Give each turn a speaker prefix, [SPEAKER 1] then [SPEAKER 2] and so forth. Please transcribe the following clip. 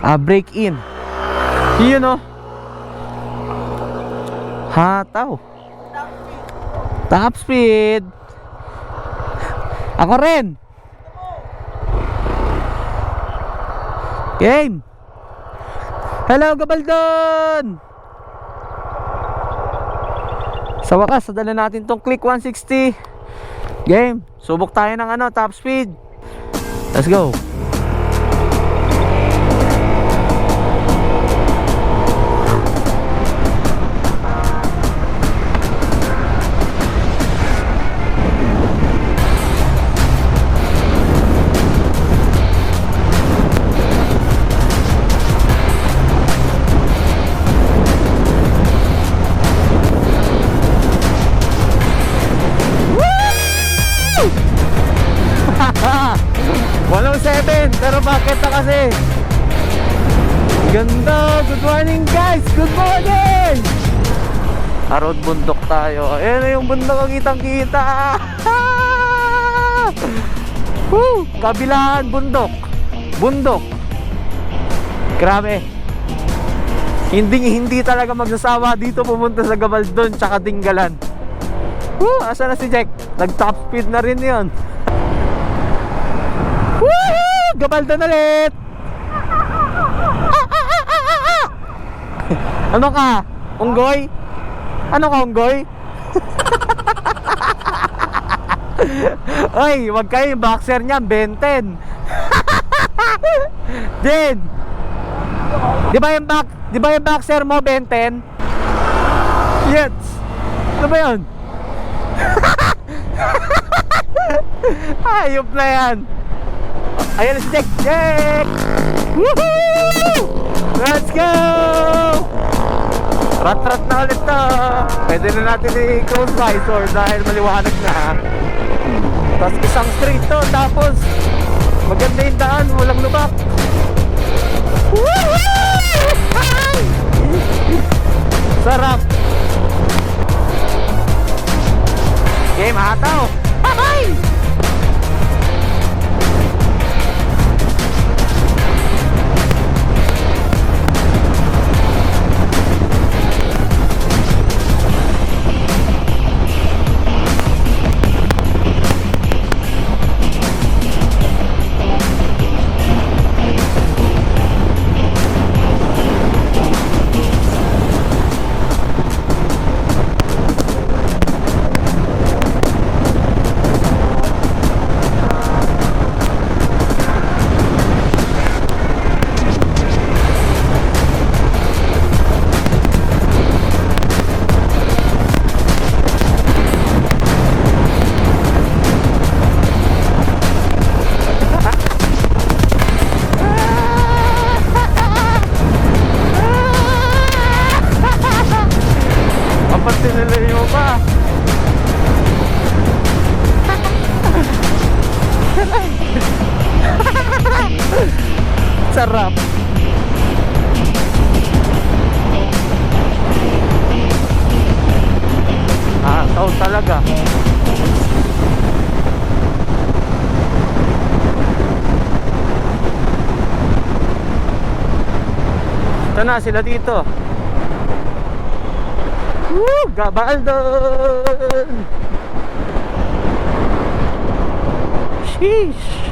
[SPEAKER 1] Ah, break in. Yun oh. Hataw. Top speed. Ako rin. Game. Hello, Gabaldon! Sa wakas, sadala natin tong Click 160. Game. Subok tayo ng ano, top speed. Let's go. 7 pero bakit na kasi? Ganda! Good morning guys! Good morning! Arod bundok tayo. Ayan na yung bundok ang kitang kita. Woo! Kabilaan bundok. Bundok. Grabe. Hindi hindi talaga magsasawa dito pumunta sa Gabaldon tsaka Dinggalan. Woo! Asa na si Jack? Nag top speed na rin yon. Woohoo! Gabaldon ulit! Ano ka? Unggoy? Ano ka, unggoy? Oy, wag kayo yung boxer niyan, Benten. Din. Di ba yung back, di ba yung boxer mo, Benten? Yes. Ano ba yun? Hayop na yan. Ayan si Jack. Jack! Woohoo! Let's go! Rat-rat na ulit to. Pwede na natin i-close visor dahil maliwanag na. Tapos isang straight to. Tapos maganda yung daan. Walang lubak. Woohoo! Sarap. Sarap. Ah, tao talaga. Ito na sila dito. Woo! Gabaldon! Sheesh!